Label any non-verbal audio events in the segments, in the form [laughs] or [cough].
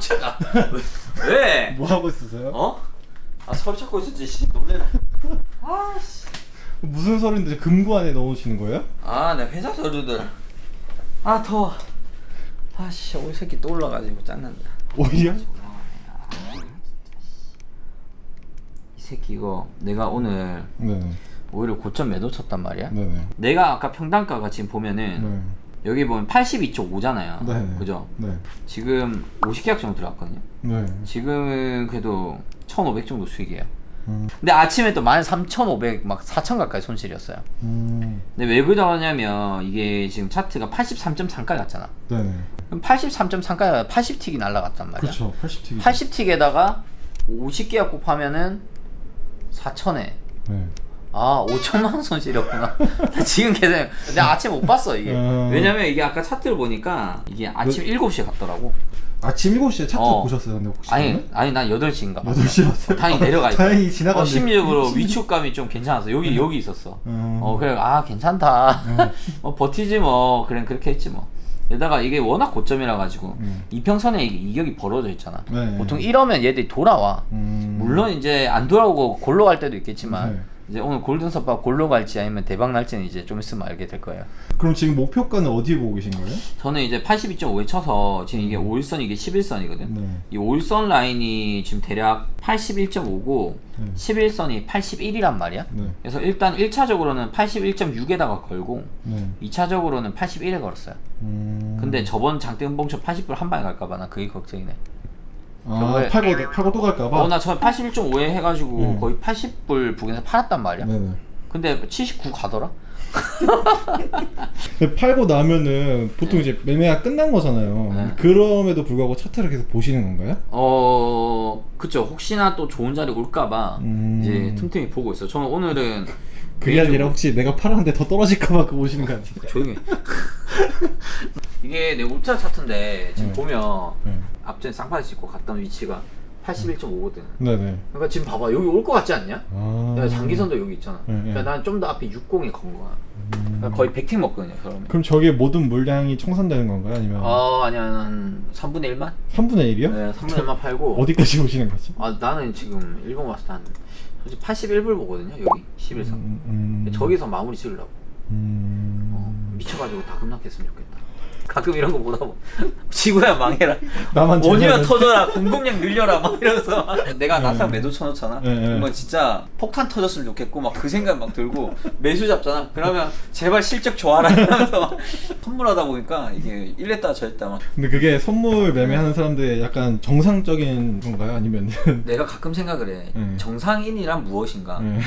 씨 깜짝아 왜? 왜? 뭐 하고 있으세요? 어? 아 서류 찾고 있었지 씨 놀래라 아 씨 무슨 서류인데 금고 안에 넣으시는 거예요? 아 내 회사 서류들 아 더워 아 씨 오이 새끼 또 올라가지고 짠난다 오히려? 이 새끼 이거 내가 오늘 네네. 오히려 고점 매도 쳤단 말이야 네네. 내가 아까 평단가가 지금 보면은 네. 여기 보면 82.5잖아요 네. 그죠? 네. 지금 50계약 정도 들어갔거든요 네. 지금은 그래도 1,500 정도 수익이에요 음. 근데 아침에 또 13,500, 막 4,000 가까이 손실이었어요. 음. 근데 왜 그러냐면 이게 지금 차트가 83.3까지 갔잖아. 네네. 그럼 83.3까지 80틱이 날라갔단 말이야. 그렇죠. 80틱이. 80틱에다가 50개가 곱하면은 4천에 네. 아 5천만 원 손실이었구나. [laughs] 나 지금 계산. 내가 아침 못 봤어 이게. 음. 왜냐면 이게 아까 차트를 보니까 이게 아침 7시에 갔더라고. 아침 7시에 차트 어. 보셨어요? 근데 혹시? 아니 아니 난 8시인가. 8시 봤어요? 다행히 내려가 있고. [laughs] 다행히 지나갔네. 어, 심리적으로 [laughs] 위축감이 좀 괜찮았어. 여기 여기 있었어. 음. 어 그래 아 괜찮다. 뭐 버티지 뭐 그래 그렇게 했지 뭐. 게다가 이게 워낙 고점이라 가지고 음. 이평선에 이격이 벌어져 있잖아. 네. 보통 이러면 얘들이 돌아와. 음. 물론 이제 안 돌아오고 골로 갈 때도 있겠지만 네. 이제 오늘 골든섭바 골로 갈지 아니면 대박 날지는 이제 좀 있으면 알게 될 거예요. 그럼 지금 목표가는 어디 보고 계신 거예요? 저는 이제 82.5에 쳐서 지금 이게 5일선 이게 11선이거든. 네. 이 5일선 라인이 지금 대략 81.5고 네. 11선이 81이란 말이야. 네. 그래서 일단 1차적으로는 81.6에다가 걸고 네. 2차적으로는 81에 걸었어요. 음. 근데 저번 장대음봉처 80불 한 방에 갈까봐 나 그게 걱정이네. 아, 팔고 팔고 또 갈까봐. 어, 나 처음에 81.5에 해가지고 음. 거의 80불 부근에서 팔았단 말이야. 네네. 근데 79 가더라? 근데 팔고 나면은 보통 이제 매매가 끝난 거잖아요. 네. 그럼에도 불구하고 차트를 계속 보시는 건가요? 어, 그쵸. 혹시나 또 좋은 자리 올까봐 음. 이제 틈틈이 보고 있어. 저는 오늘은 그게 아니라 혹시 내가 팔았는데 더 떨어질까봐 그 보시는 거 아니에요? 조용히. 해. 이게 내 울트라 차트인데 지금 네. 보면 네. 앞전에 쌍파지 찍고 갔던 위치가 81.5거든. 네네. 그러니까 지금 봐봐 여기 올 것 같지 않냐? 아. 야, 장기선도 여기 있잖아. 네, 네. 그러니까 난 좀 더 앞에 60에 건 거야. 그러니까 거의 100틱 먹거든요, 그러면. 그럼 저게 모든 물량이 청산되는 건가요? 아니면 어, 아니야, 한 3분의 1만? 3분의 1이요? 네, 3분의 1만 팔고. 어디까지 보시는 거죠? 아, 나는 지금 일본 왔을 때 한, 솔직히 81불 보거든요, 여기. 11선. 음, 음, 저기서 마무리 지으려고. 음. 어, 미쳐가지고 다 급락했으면 좋겠다. 가끔 이런 거 보다 보면 [laughs] 지구야 망해라. 나만 원이면 터져라. 공급량 늘려라. 막 이러면서 [laughs] 내가 나상 매도 쳐놓잖아. 네, 네. 그러면 진짜 폭탄 터졌으면 좋겠고 막 그 생각 막 들고 매수 잡잖아. 그러면 제발 실적 좋아라 [laughs] 이러면서 막 선물하다 보니까 이게 이랬다 저랬다 막 근데 그게 선물 매매하는 사람들의 약간 정상적인 건가요? 아니면 내가 가끔 생각을 해. 음. 정상인이란 무엇인가? 네.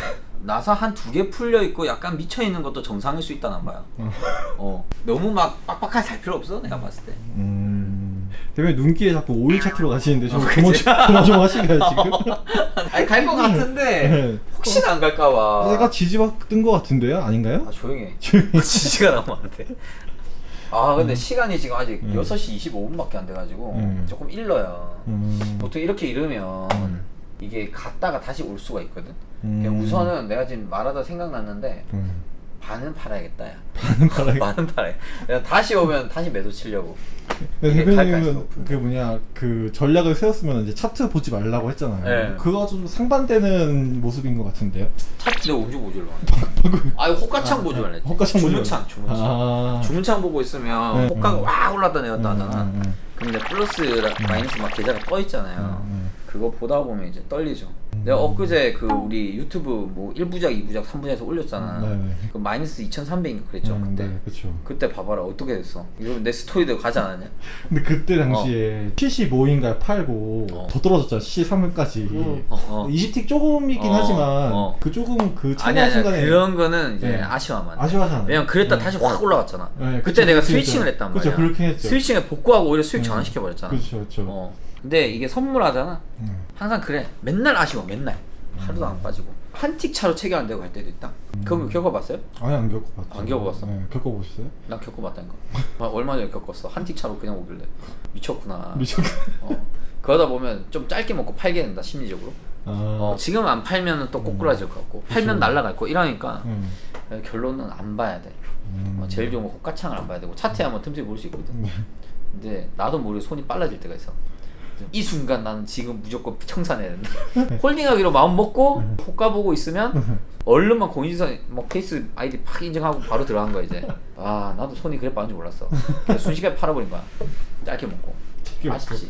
나사 한 두 개 풀려 있고 약간 미쳐 있는 것도 정상일 수 있다는 거야. 어. 어 너무 막 빡빡하게 살 필요 없어 내가 봤을 때. 음. 대표님 눈길에 자꾸 오일 차트로 가시는데 좀 어, 그만 좀 그만 좀 하시나요 지금? [laughs] 아니 갈 것 같은데 [laughs] 네. 혹시나 안 갈까봐. 내가 지지박 뜬거 같은데요? 아닌가요? 아 조용해. 지지가 너무 안 돼. 아 근데 시간이 지금 아직 음. 6시 25분밖에 안 돼가지고 음. 조금 일러요. 음. 보통 이렇게 이르면 음. 이게 갔다가 다시 올 수가 있거든. 음. 그냥 우선은 내가 지금 말하다 생각났는데 음. 반은 팔아야겠다 야. 반은 팔아야 반은 팔아. 내가 다시 오면 다시 매도 치려고. 근데 이게 갈까 대표님은. 그 뭐냐 그 전략을 세웠으면 이제 차트 보지 말라고 했잖아요. 네. 그거 좀 상반되는 모습인 것 같은데요. 차트 내가 언제 보질러? 아 호가창 보지 말래. 헛가창 보지 주문창. 주문창. 아. 주문창 보고 있으면 네, 호가가 음. 와 올랐다 내렸다 음, 하잖아. 음, 음. 근데 플러스 마이너스 막 계좌가 떠 있잖아요. 음, 그거 보다 보면 이제 떨리죠. 내가 엊그제 그 우리 유튜브 뭐 1부작, 2부작, 3부작에서 올렸잖아. 네 네. 그 마이너스 2,300인가 그랬죠 음, 그때. 네, 그렇죠. 그때 봐봐라 어떻게 됐어. 이거 내 스토리도 가지 않았냐? 근데 그때 당시에 75인가에 팔고 어. 더 떨어졌잖아. 13일까지. 어, 어. 20틱 조금이긴 어, 하지만 어. 그 조금 그 아니 차이한 아니 순간에 그런 거는 이제 네. 아쉬워만. 아쉬워하잖아요. 왜냐면 그랬다 네. 다시 확 올라갔잖아. 네, 그때 그쵸, 내가 그쵸, 스위칭을 그쵸. 했단 그쵸, 말이야. 그렇게 했죠. 스위칭에 복구하고 오히려 수익 음. 전환시켜 버렸잖아. 그렇죠, 그렇죠. 어. 근데 이게 선물하잖아. 음. 항상 그래. 맨날 아쉬워. 맨날. 하루도 안 빠지고. 한 틱 차로 체결 안 되고 갈 때도 있다. 그거 겪어봤어요? 아니 안 겪어봤죠. 안 겪어봤어? 네, 겪어보셨어요? 난 겪어봤다니까. 아, 얼마 전에 겪었어. 한 틱 차로 그냥 오길래 미쳤구나. 미쳤. 어. 그러다 보면 좀 짧게 먹고 팔게 된다 심리적으로. 아. 어, 지금 안 팔면 또 꼬꾸라질 것 같고 팔면 날라갈 거 이러니까 음. 결론은 안 봐야 돼. 음. 어, 제일 좋은 거 호가창을 안 봐야 되고 차트에 한번 틈틈이 볼수 있거든. 네. 근데 나도 모르게 손이 빨라질 때가 있어. 이 순간 나는 지금 무조건 청산해야 된다. [laughs] 홀딩하기로 마음 먹고 호가 보고 있으면 얼른만 공인인증 뭐 케이스 아이디 팍 인증하고 바로 들어간 거야 이제. 아 나도 손이 그래 빠른 줄 몰랐어. 그래서 순식간에 팔아버린 거야. 짧게 먹고. 맛있지.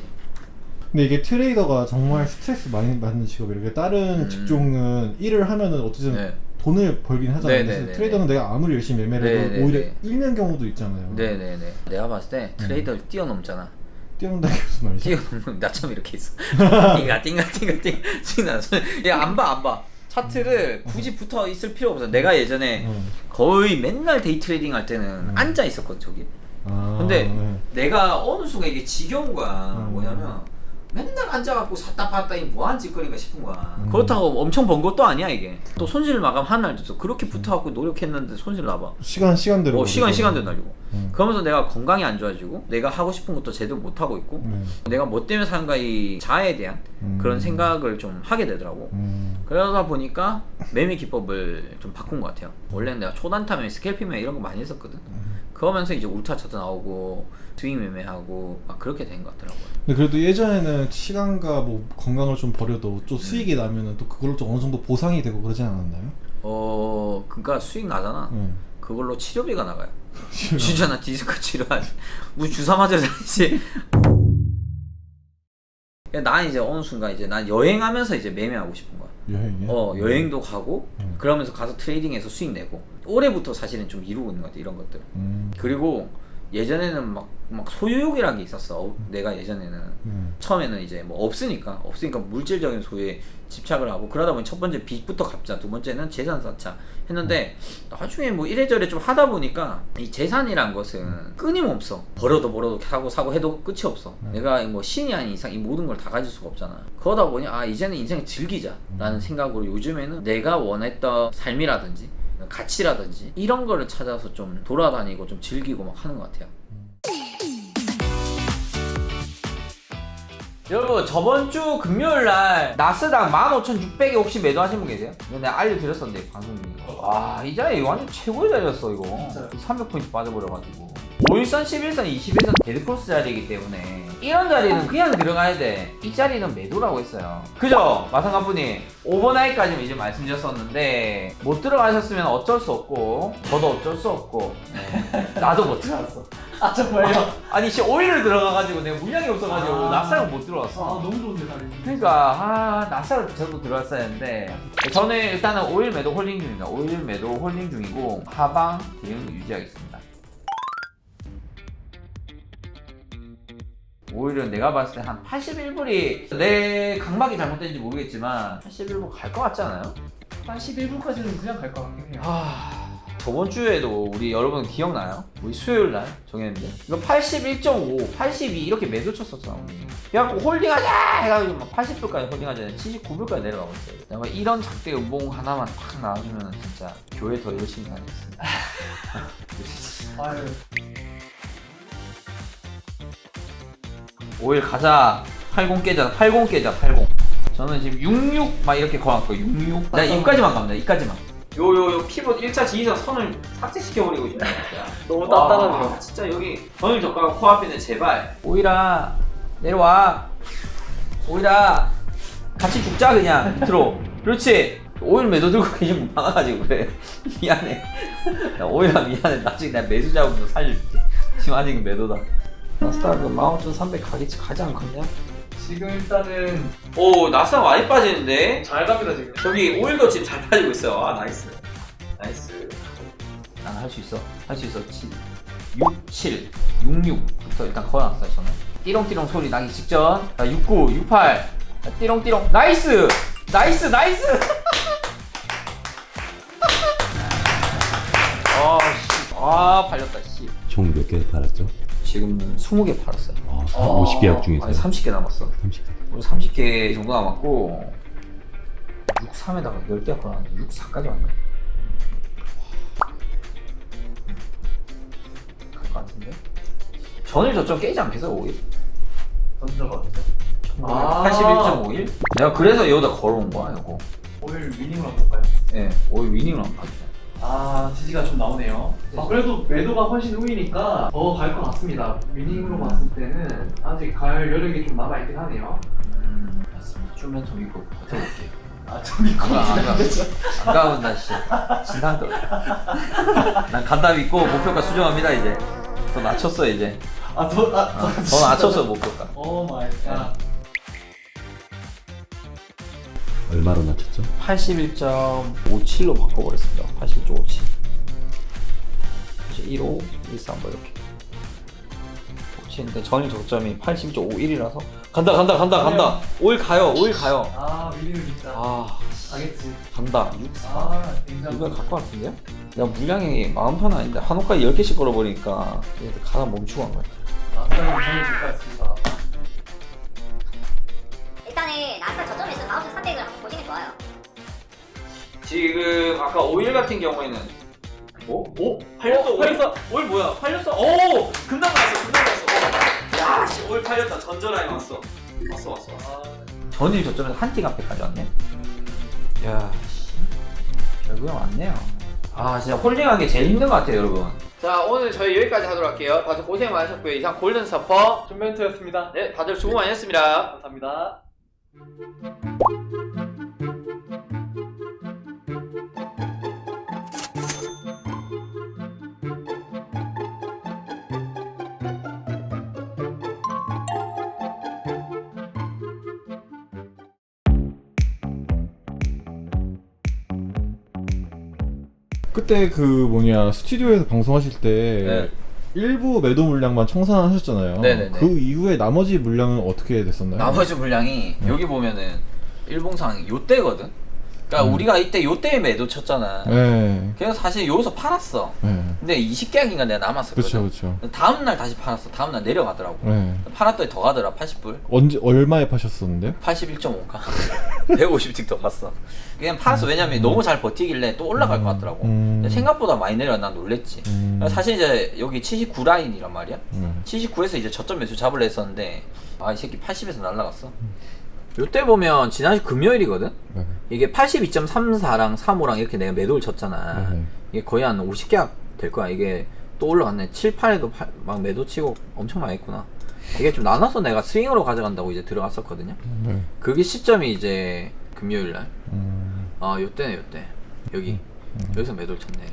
근데 이게 트레이더가 정말 스트레스 많이 받는 직업이에요. 그러니까 다른 음. 직종은 일을 하면은 어쨌든 네. 돈을 벌긴 하잖아요. 네, 네, 그래서 네, 트레이더는 내가 아무리 열심히 매매를 네, 해도 네, 오히려 네. 잃는 경우도 있잖아요. 네네네. 내가 봤을 때 트레이더를 뛰어넘잖아. 뛰어넘다는 게 무슨 말이죠? 뛰어넘는 나처럼 이렇게 있어. 띵가 띵가 띵가 띵. 띵가. 얘안 봐, 안 봐. 차트를 굳이 붙어 있을 필요 없어. 내가 예전에 음. 거의 맨날 데이 트레이딩 할 때는 음. 앉아 있었거든 저기. 아, 근데 네. 내가 어느 순간 이게 지겨운 거야. 음. 뭐냐면 맨날 앉아갖고 샀다 팔았다 이 뭐한 짓거리가 싶은 거야. 음. 그렇다고 엄청 번 것도 아니야 이게. 또 손실 마감 한 날도 있어. 그렇게 붙어갖고 노력했는데 손실 나봐. 시간 시간대로. 어, 시간. 시간대로 날리고. 음. 그러면서 내가 건강이 안 좋아지고 내가 하고 싶은 것도 제대로 못 하고 있고 네. 내가 뭐 때문에 사는가 이 자아에 대한 음. 그런 생각을 좀 하게 되더라고. 음. 그러다 보니까 매매 기법을 좀 바꾼 것 같아요. 원래는 내가 초단타면 스캘핑 이런 거 많이 했었거든. 음. 그러면서 이제 울타 차트 나오고 스윙 매매하고 막 그렇게 된 것 같더라고요. 근데 그래도 예전에는 시간과 뭐 건강을 좀 버려도 음. 또 수익이 나면은 또 그걸로 좀 어느 정도 보상이 되고 그러지 않았나요? 어, 그러니까 수익 나잖아. 네. 그걸로 치료비가 나가요. 진짜 나 디스크 치료하지. 무슨 주사 맞으러 다니지. 난 이제 어느 순간 이제 난 여행하면서 이제 매매하고 싶은 거야. 여행이요? 어 여행도 가고 음. 그러면서 가서 트레이딩해서 수익 내고 올해부터 사실은 좀 이루고 있는 것 같아 이런 것들. 음. 그리고 예전에는 막, 막 소유욕이라는 게 있었어. 어, 내가 예전에는. 음. 처음에는 이제 뭐 없으니까. 없으니까 물질적인 소유에 집착을 하고 그러다 보니 첫 번째 빚부터 갚자. 두 번째는 재산 쌓자 했는데 나중에 뭐 이래저래 좀 하다 보니까 이 재산이란 것은 끊임없어. 벌어도 벌어도 사고 사고 해도 끝이 없어. 음. 내가 뭐 신이 아닌 이상 이 모든 걸 다 가질 수가 없잖아. 그러다 보니 아 이제는 인생을 즐기자 라는 생각으로 요즘에는 내가 원했던 삶이라든지 가치라든지 이런 거를 찾아서 좀 돌아다니고 좀 즐기고 막 하는 것 같아요. 여러분 저번 주 금요일 날 나스닥 15,600에 혹시 매도하신 분 계세요? 내가 알려드렸었는데 방송 중에 와이 자리 완전 최고의 자리였어 이거. 300포인트 빠져버려가지고 5일선, 11선, 21선 데드크로스 자리이기 때문에 이런 자리는 그냥 들어가야 돼 이 자리는 매도라고 했어요 그죠? 마상가분이 오버나잇까지는 이제 말씀드렸었는데 못 들어가셨으면 어쩔 수 없고 저도 어쩔 수 없고 네. [laughs] 나도 못 들어갔어 아 정말요? 아니 씨 오일을 들어가가지고 내가 물량이 없어가지고 아. 낯살을 못 아 들어왔어. 너무 좋은데 다리. 그러니까 아 낯살을 저도 들어왔어야 했는데 저는 일단은 오일 매도 홀딩 중입니다. 오일 매도 홀딩 중이고 하방 대응 유지하겠습니다. 오일은 내가 봤을 때 한 81불이 내 강박이 잘못된지 모르겠지만 81불 갈 것 같지 않아요? 한 11분까지는 그냥 갈 것 같긴 해요. 아 저번 주에도 우리 여러분 기억나요? 우리 수요일 날 정했는데 이거 81.5, 82 이렇게 매도 쳤었잖아. 그래갖고 홀딩하자 해가지고 막 80불까지 홀딩하자 79불까지 내려가고 있어요. 내가 이런 작대 음봉 하나만 팍 나와주면 진짜 교회 더 열심히 다니겠습니다. [laughs] 아유. 5일 가자. 80 깨자. 80 깨자. 80 저는 지금 66 막 이렇게 걸었고 66나 이까지만 갑니다. 이까지만. 요요요 피벗 1차 지휘선 선을 삭제시켜버리고 진짜 [laughs] 너무 와, 단단하네요. 진짜 여기 전일 젓가락 코앞에는 제발. 오이라 내려와. 오이라 같이 죽자 그냥. 밑으로 [laughs] 그렇지. 오일 매도 들고 계신 분 많아가지고 그래. [laughs] 미안해. 야, 오이라 미안해. 나중에 내가 매수 잡으면 살려줄게. 지금 아직은 매도다 나스닥 은 15,300 가기 가지 않겠냐? 지금 일단은 오 나스닥 많이 빠지는데 잘 갑니다 지금. 저기 오일도 지금 잘 빠지고 있어요. 아 나이스. 나이스. 난할수 있어. 할 수 있어. 7, 6, 7, 66부터 일단 걸어놨어요 저는. 띠롱띠롱 소리 나기 직전. 자, 69, 68. 자, 띠롱띠롱. 나이스. 나이스 나이스. [laughs] 아 씨. 아 팔렸다 씨. 총 몇 개 팔았죠? 지금 20개 팔았어요. 아, 50 계약 중에서 아니 30개 남았어. 30개. 우리 30개 정도 남았고 63에다가 10개 걸어놨는데 64까지 왔네 갈것 같은데? 전일 저점 깨지 않겠어 5일? 던져봤죠. 아 81.51? 내가 그래서 여기다 걸어온 거야 이거 오일 위닝으로 한번 볼까요? 예, 5일 위닝을 한번 봐주자 아 지지가 좀 나오네요. 아, 그래도 매도가 훨씬 우위니까 더 갈 것 같습니다. 위닝으로 봤을 때는 아직 갈 여력이 좀 남아 있긴 하네요. 맞습니다. 좀만 더 믿고 버텨볼게. 아좀 믿고 안 가. 안 가면 나 씨. 진상 떠. 난 간다 믿고 목표가 수정합니다 이제. 더 낮췄어 이제. 아 더 아, 어, 더 낮췄어 목표가. 오 마이 갓. 얼마로 낮췄죠? 81.57로 바꿔버렸습니다. 81.57. 15, 13, 뭐 이렇게. 57인데 전일 저점이 80.51이라서 간다 간다 간다 간다. 5일 가요 5일 가요. 아 위닝을 진짜 아 가겠지. 간다. 6, 아 이걸 갖고 왔는데요? 내가 물량이 마음 편 아닌데 한옥까지 10개씩 걸어버리니까 얘들 가다 멈추고 한 거야. 나스닥이 저희 같습니다. 지금 아까 오일 같은 경우에는 오? 오? 팔렸어, 팔렸어. 오일 뭐야? 팔렸어? 오! 금방 나왔어 금방 나왔어 어. 야 씨, 오일 팔렸다 전전라인 왔어 왔어 왔어 아, 전일 저점에서 한티 카페까지 왔네 야 씨. 결국엔 왔네요 아 진짜 홀딩하는 게 제일 힘든 것 같아요 여러분 자 오늘 저희 여기까지 하도록 할게요 다들 고생 많으셨고요 이상 골든 서퍼 준멘트였습니다. 네 다들 수고 많이 했습니다 감사합니다. 그때 그 뭐냐 스튜디오에서 방송하실 때 네. 일부 매도 물량만 청산하셨잖아요. 네네네. 그 이후에 나머지 물량은 어떻게 됐었나요? 나머지 물량이 여기 보면은 일봉상 요때거든. 그러니까 음. 우리가 이때 요때에 매도 쳤잖아. 네. 그래서 사실 여기서 팔았어. 네. 근데 20계약인가 내가 남았었거든. 그렇죠, 그렇죠. 다음 날 다시 팔았어. 다음 날 내려가더라고. 네. 팔았더니 더 가더라. 80불. 언제 얼마에 파셨었는데요? 81.5가. 150씩 더 봤어. 그냥 팔았어. 왜냐면 너무 잘 버티길래 또 올라갈 것 같더라고. 음. 근데 생각보다 많이 내려 난 놀랬지. 음. 사실 이제 여기 79 라인이란 말이야. 네. 79에서 이제 저점 매수 잡으려 했었는데 아 이 새끼 80에서 날라갔어. 요때 보면 지난주 금요일이거든. 네. 이게 82.34랑 35랑 이렇게 내가 매도를 쳤잖아. 네. 이게 거의 한 50계약 될 거야. 이게 또 올라갔네. 7, 8에도 막 매도 치고 엄청 많이 했구나. 이게 좀 나눠서 내가 스윙으로 가져간다고 이제 들어갔었거든요. 네. 그게 시점이 이제 금요일 날. 음. 아, 요때네, 요때. 여기. 여기서 매도를 쳤네.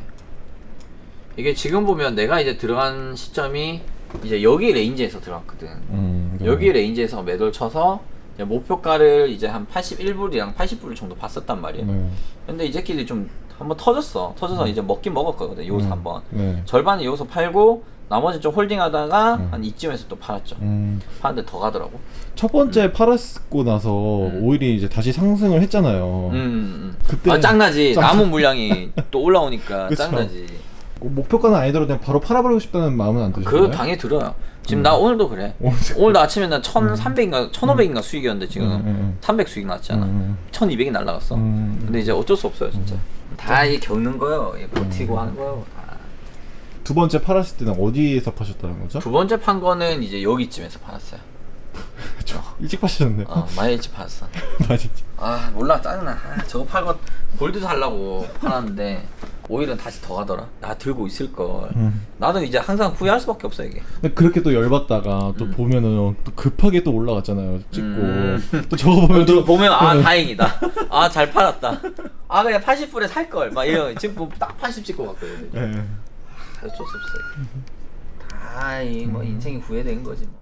이게 지금 보면 내가 이제 들어간 시점이 이제 여기 레인지에서 들어갔거든. 음. 네. 여기 레인지에서 매도를 쳐서 이제 목표가를 이제 한 81불이랑 80불 정도 봤었단 말이에요. 네. 근데 이 새끼들이 좀 한번 터졌어. 터져서 이제 먹긴 먹었거든. 여기서 음. 한번. 네. 절반은 여기서 팔고 나머지 좀 홀딩하다가 음. 한 이쯤에서 또 팔았죠. 음. 파는데 더 가더라고. 첫 번째 팔았고 나서 음. 오일이 이제 다시 상승을 했잖아요. 음, 음. 그때 아 짱나지. 짱- 남은 [laughs] 물량이 또 올라오니까 그쵸. 짱나지. 목표가는 아니더라도 그냥 바로 팔아버리고 싶다는 마음은 안 드시나요? 그 당연히 들어요. 지금 나 오늘도 그래. 오늘 오늘도 아침에 나 1,300인가 1,500인가 수익이었는데 지금 음, 음, 300 수익 났잖아. 음. 1,200이 날라갔어. 음. 근데 이제 어쩔 수 없어요, 진짜. 다 이 겪는 거요. 이 버티고 하는 거요. 다. 두 번째 팔았을 때는 어디에서 파셨다는 거죠? 두 번째 판 거는 이제 여기쯤에서 팔았어요. 그쵸. 일찍 파셨네. 어, 많이 일찍 팔았어. [laughs] 맞아. 아 몰라 짜증나. 아, 저거 팔고 골드 살라고 팔았는데 오일은 다시 더 가더라. 나 들고 있을 걸. 음. 나도 이제 항상 후회할 수밖에 없어 이게. 근데 그렇게 또 열받다가 또 음. 보면은 또 급하게 또 올라갔잖아요. 찍고 음. 또 저거 보면 또 보면 아 네. 다행이다. [laughs] 아 잘 팔았다. 아 그냥 80불에 살 걸. 막 이런 지금 보면 딱80 찍고 갔거든. 예. 어쩔 수 없어. 다이뭐 인생이 후회된 거지 뭐.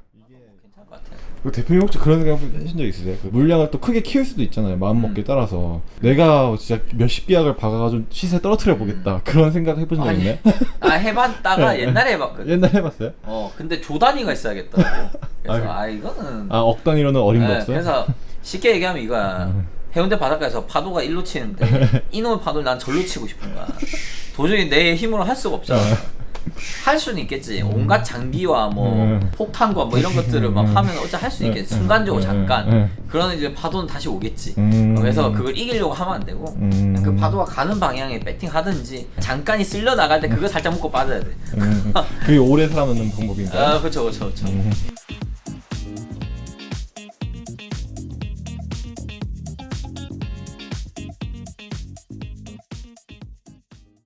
그 대표님 혹시 그런 생각 하신 적 있으세요? 그 물량을 또 크게 키울 수도 있잖아요. 마음 먹기에 따라서 내가 진짜 몇십 비약을 박아가지고 시세 떨어뜨려 보겠다 그런 생각 해보신 적 아니, 있나요? [laughs] 아 해봤다가 네. 옛날에 해봤거든. 옛날 해봤어요? 어 근데 조단위가 있어야겠다. 그래서. 아 이거는 아 억 단위로는 어림도 네, 없어요? 그래서 쉽게 얘기하면 이거야. 음. 해운대 바닷가에서 파도가 일로 치는데 [laughs] 이놈의 파도를 난 절로 치고 싶은 거야. 도저히 내 힘으로 할 수가 없잖아. 할 수는 있겠지. 온갖 장비와 뭐 음. 폭탄과 뭐 이런 것들을 막 음. 하면 어째 할수 있겠지. 음. 순간적으로 음. 잠깐. 음. 그러면 이제 파도는 다시 오겠지. 음. 그래서 그걸 이기려고 하면 안 되고 음. 그 파도가 가는 방향에 배팅 하든지 잠깐이 쓸려 나갈 때 그거 살짝 묶고 빠져야 돼. 음. 그게 오래 살아남는 방법인가요? 아 그렇죠 그렇죠 그렇죠. 음.